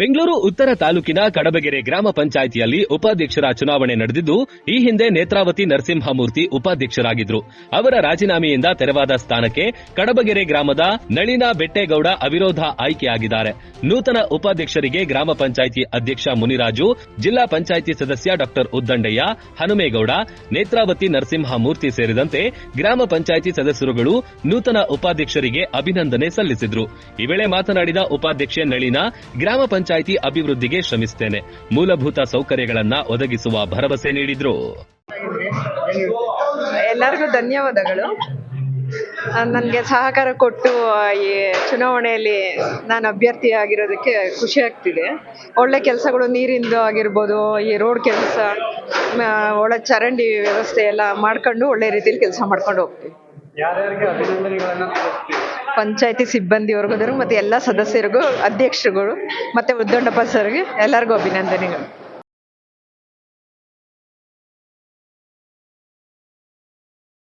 ಬೆಂಗಳೂರು ಉತ್ತರ ತಾಲೂಕಿನ ಕಡಬಗೆರೆ ಗ್ರಾಮ ಪಂಚಾಯಿತಿಯಲ್ಲಿ ಉಪಾಧ್ಯಕ್ಷರ ಚುನಾವಣೆ ನಡೆದಿದ್ದು, ಈ ಹಿಂದೆ ನೇತ್ರಾವತಿ ನರಸಿಂಹಮೂರ್ತಿ ಉಪಾಧ್ಯಕ್ಷರಾಗಿದ್ರು. ಅವರ ರಾಜೀನಾಮೆಯಿಂದ ತೆರವಾದ ಸ್ಥಾನಕ್ಕೆ ಕಡಬಗೆರೆ ಗ್ರಾಮದ ನಳಿನ ಬೆಟ್ಟೇಗೌಡ ಅವಿರೋಧ ಆಯ್ಕೆಯಾಗಿದ್ದಾರೆ. ನೂತನ ಉಪಾಧ್ಯಕ್ಷರಿಗೆ ಗ್ರಾಮ ಪಂಚಾಯಿತಿ ಅಧ್ಯಕ್ಷ ಮುನಿರಾಜು, ಜಿಲ್ಲಾ ಪಂಚಾಯಿತಿ ಸದಸ್ಯ ಡಾಕ್ಟರ್ ಉದ್ದಂಡಯ್ಯ ಹನುಮೇಗೌಡ, ನೇತ್ರಾವತಿ ನರಸಿಂಹಮೂರ್ತಿ ಸೇರಿದಂತೆ ಗ್ರಾಮ ಪಂಚಾಯಿತಿ ಸದಸ್ಯರುಗಳು ನೂತನ ಉಪಾಧ್ಯಕ್ಷರಿಗೆ ಅಭಿನಂದನೆ ಸಲ್ಲಿಸಿದ್ರು. ಈ ವೇಳೆ ಮಾತನಾಡಿದ ಉಪಾಧ್ಯಕ್ಷೆ ನಳಿನ, ಗ್ರಾಮ ಪಂಚಾಯಿತಿ ಅಭಿವೃದ್ಧಿಗೆ ಶ್ರಮಿಸುತ್ತೇನೆ ಮೂಲಭೂತ ಸೌಕರ್ಯಗಳನ್ನ ಒದಗಿಸುವ ಭರವಸೆ ನೀಡಿದ್ರು. ಎಲ್ಲರಿಗೂ ಧನ್ಯವಾದಗಳು. ನನಗೆ ಸಹಕಾರ ಕೊಟ್ಟು ಈ ಚುನಾವಣೆಯಲ್ಲಿ ನಾನು ಅಭ್ಯರ್ಥಿ ಆಗಿರೋದಕ್ಕೆ ಖುಷಿ ಆಗ್ತಿದೆ. ಒಳ್ಳೆ ಕೆಲಸಗಳು ನೀರಿಂದು ಆಗಿರ್ಬೋದು ಈ ರೋಡ್ ಕೆಲಸ ಒಳ್ಳೆ ಚರಂಡಿ ವ್ಯವಸ್ಥೆ ಎಲ್ಲ ಮಾಡ್ಕೊಂಡು ಒಳ್ಳೆ ರೀತಿಯಲ್ಲಿ ಕೆಲಸ ಮಾಡ್ಕೊಂಡು ಹೋಗ್ತೀವಿ. ಪಂಚಾಯತಿ ಸಿಬ್ಬಂದಿವರೆಗೂ ಮತ್ತು ಎಲ್ಲ ಸದಸ್ಯರಿಗೂ ಅಧ್ಯಕ್ಷರುಗಳು ಮತ್ತು ಉದ್ದಂಡಪ್ಪ ಸರ್ಗೆ ಎಲ್ಲರಿಗೂ ಅಭಿನಂದನೆಗಳು.